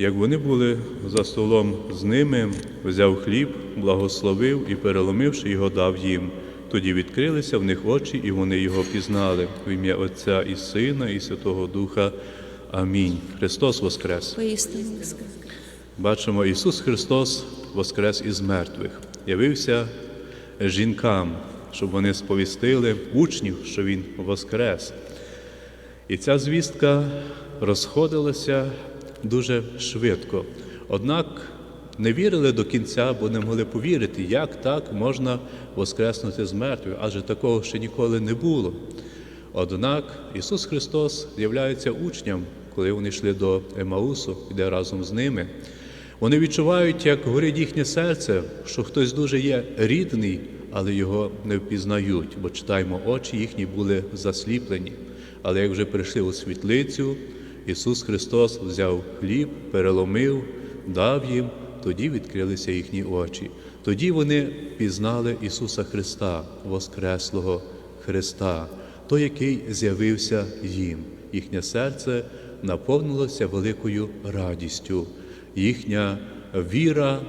Як вони були за столом з ними, взяв хліб, благословив і, переломивши його, дав їм. Тоді відкрилися в них очі, і вони його пізнали. В ім'я Отця і Сина, і Святого Духа. Амінь. Христос Воскрес! Бачимо, Ісус Христос воскрес із мертвих, явився жінкам, щоб вони сповістили учнів, що Він воскрес. І ця звістка розходилася дуже швидко. Однак не вірили до кінця, бо не могли повірити, як так можна воскреснути з мертвих, адже такого ще ніколи не було. Однак Ісус Христос з'являється учням, коли вони йшли до Емаусу, іде разом з ними. Вони відчувають, як горить їхнє серце, що хтось дуже є рідний, але його не впізнають, бо читаємо, очі їхні були засліплені. Але як вже прийшли у світлицю, Ісус Христос взяв хліб, переломив, дав їм, тоді відкрилися їхні очі. Тоді вони пізнали Ісуса Христа, Воскреслого Христа, той, який з'явився їм. Їхнє серце наповнилося великою радістю. Їхня віра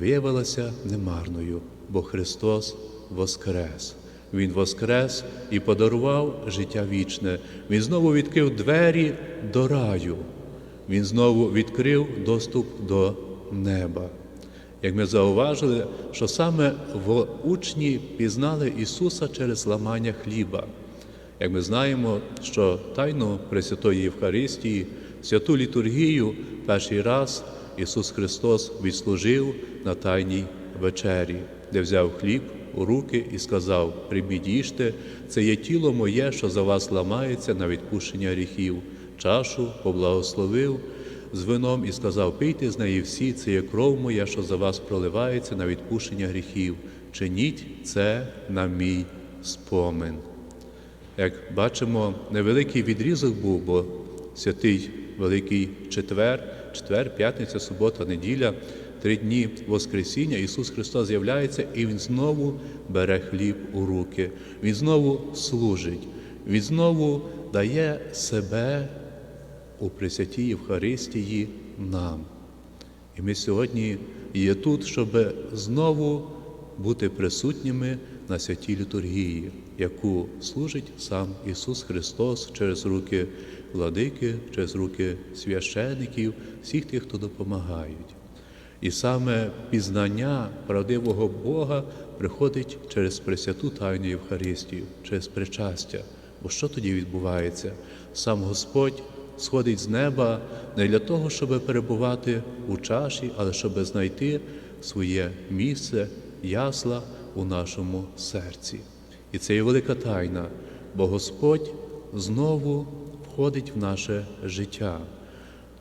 виявилася немарною, бо Христос воскрес. Він воскрес і подарував життя вічне. Він знову відкрив двері до раю. Він знову відкрив доступ до неба. Як ми зауважили, що саме в учні пізнали Ісуса через ламання хліба. Як ми знаємо, що тайну Пресвятої Євхаристії, святу літургію перший раз Ісус Христос відслужив на Тайній вечері, де взяв хліб у руки і сказав: Прийміть їжте, це є тіло моє, що за вас ламається на відпущення гріхів. Чашу поблагословив з вином і сказав: Пийте з неї всі, це є кров моя, що за вас проливається на відпущення гріхів. Чиніть це на мій спомин. Як бачимо, невеликий відрізок був, бо святий Великий четвер, четвер, п'ятниця, субота, неділя, три дні Воскресіння, Ісус Христос з'являється і Він знову бере хліб у руки, Він знову служить, Він знову дає себе у Пресвятій Євхаристії нам. І ми сьогодні є тут, щоб знову бути присутніми на святій літургії, яку служить сам Ісус Христос через руки владики, через руки священиків, всіх тих, хто допомагають. І саме пізнання правдивого Бога приходить через Пресвяту Тайну Євхаристію, через причастя. Бо що тоді відбувається? Сам Господь сходить з неба не для того, щоб перебувати у чаші, але щоб знайти своє місце, ясла у нашому серці. І це є велика тайна, бо Господь знову входить в наше життя.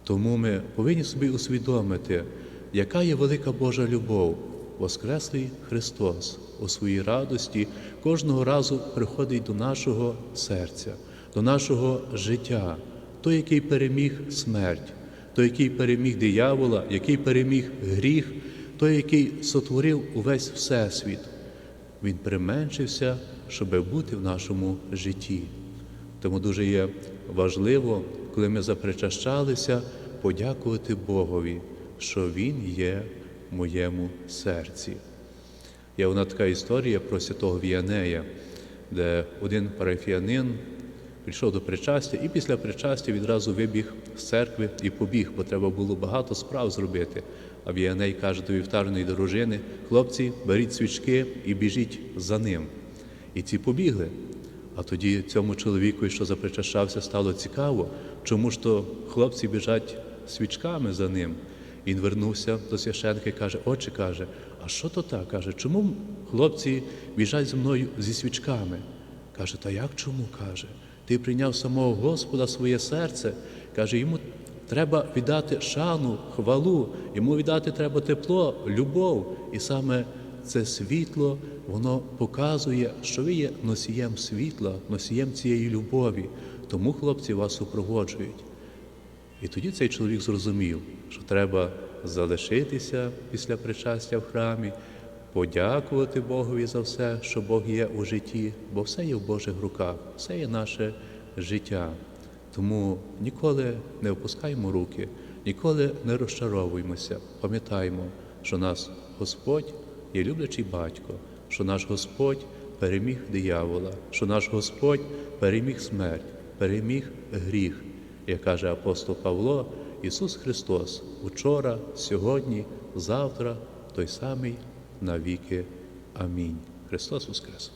Тому ми повинні собі усвідомити, яка є велика Божа любов. Воскреслий Христос у своїй радості кожного разу приходить до нашого серця, до нашого життя, той, який переміг смерть, той, який переміг диявола, який переміг гріх, той, який сотворив увесь Всесвіт. Він применшився, щоб бути в нашому житті. Тому дуже є важливо, коли ми запричащалися, подякувати Богові, що Він є в моєму серці. Є одна така історія про святого Віанея, де один парафіянин прийшов до причастя і після причастя відразу вибіг з церкви і побіг, бо треба було багато справ зробити. А Віаней каже до вівтарної дружини: хлопці, беріть свічки і біжіть за ним. І ці побігли. А тоді цьому чоловіку, що запричащався, стало цікаво, чому ж то хлопці біжать свічками за ним. Він вернувся до священки і каже: Отче каже, а що то так? каже, чому хлопці біжать за мною зі свічками? Каже, та як чому? каже, ти прийняв самого Господа своє серце. Каже, йому треба віддати шану, хвалу, йому віддати треба тепло, любов. І саме це світло, воно показує, що ви є носієм світла, носієм цієї любові. Тому хлопці вас супроводжують. І тоді цей чоловік зрозумів, що треба залишитися після причастя в храмі, подякувати Богові за все, що Бог є у житті, бо все є в Божих руках, все є наше життя. Тому ніколи не опускаємо руки, ніколи не розчаровуємося. Пам'ятаємо, що наш Господь є люблячий батько, що наш Господь переміг диявола, що наш Господь переміг смерть, переміг гріх. Як каже апостол Павло, Ісус Христос учора, сьогодні, завтра, той самий навіки. Амінь. Христос Воскрес!